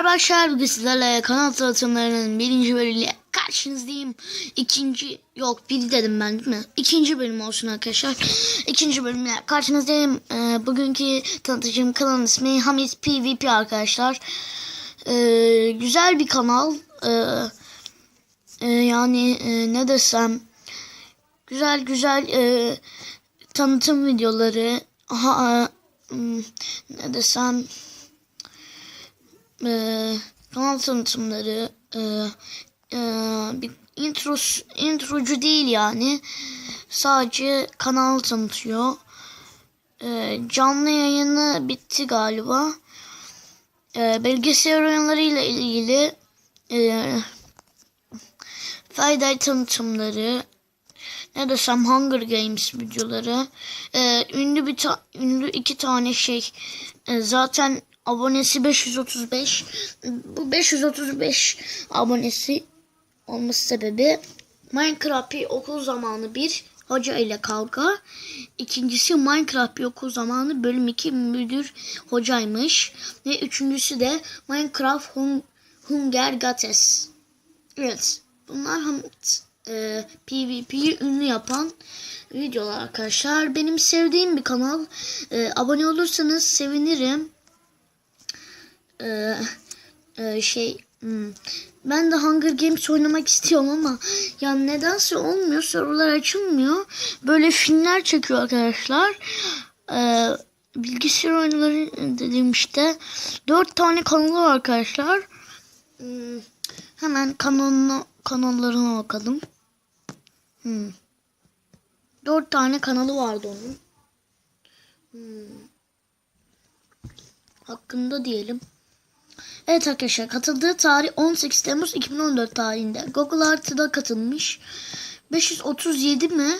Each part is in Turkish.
Arkadaşlar bugün sizlerle kanal tanıtımlarının birinci bölümüyle karşınızdayım. İkinci yok biri dedim ben değil mi? İkinci bölüm olsun arkadaşlar. İkinci bölümle karşınızdayım. Ee, bugünkü tanıtacağım kanalın ismi Hamit PvP arkadaşlar. Ee, güzel bir kanal. Ee, e, yani e, ne desem güzel güzel e, tanıtım videoları. Aha, e, hmm, ne desem e, kanal tanıtımları e, e, bir intro introcu değil yani. Sadece kanal tanıtıyor. E, canlı yayını bitti galiba. E, bilgisayar oyunları ile ilgili e, fayda tanıtımları ne desem Hunger Games videoları. E, ünlü bir ta- ünlü iki tane şey e, zaten abonesi 535 bu 535 abonesi olması sebebi Minecraft okul zamanı bir hoca ile kavga ikincisi Minecraft okul zamanı bölüm 2 müdür hocaymış ve üçüncüsü de Minecraft Hun Hunger Gates evet bunlar hem e, PvP'yi ünlü yapan videolar arkadaşlar. Benim sevdiğim bir kanal. E, abone olursanız sevinirim. E, e, şey hmm, ben de Hunger Games oynamak istiyorum ama ya nedense olmuyor. Sorular açılmıyor. Böyle filmler çekiyor arkadaşlar. E, bilgisayar oyunları dediğim işte. Dört tane kanalı var arkadaşlar. Hmm, hemen kanalına, kanallarına bakalım. Hmm. Dört tane kanalı vardı onun. Hmm. Hakkında diyelim. Evet arkadaşlar katıldığı tarih 18 Temmuz 2014 tarihinde. Google Artı'da katılmış. 537 mi?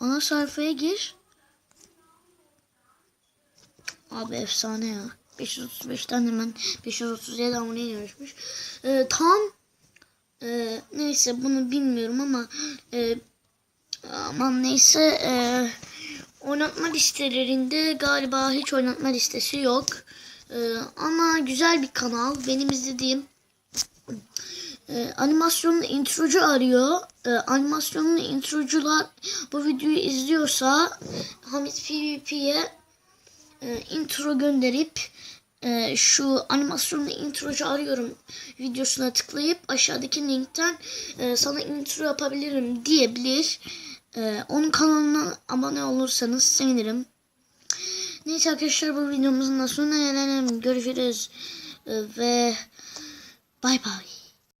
Ana sayfaya gir. Abi efsane ya. 535'ten hemen 537 aboneye yarışmış. Ee, tam ee, neyse bunu bilmiyorum ama e, aman neyse e, oynatma listelerinde galiba hiç oynatma listesi yok. E, ama güzel bir kanal. Benim izlediğim e, animasyonlu introcu arıyor. E, animasyonlu introcular bu videoyu izliyorsa Hamit PvP'ye e, intro gönderip e, şu animasyonlu introcu arıyorum videosuna tıklayıp aşağıdaki linkten e, sana intro yapabilirim diyebilir. E, onun kanalına abone olursanız sevinirim. Neyse arkadaşlar bu videomuzun da sonuna gelelim. Görüşürüz. E, ve bay bay.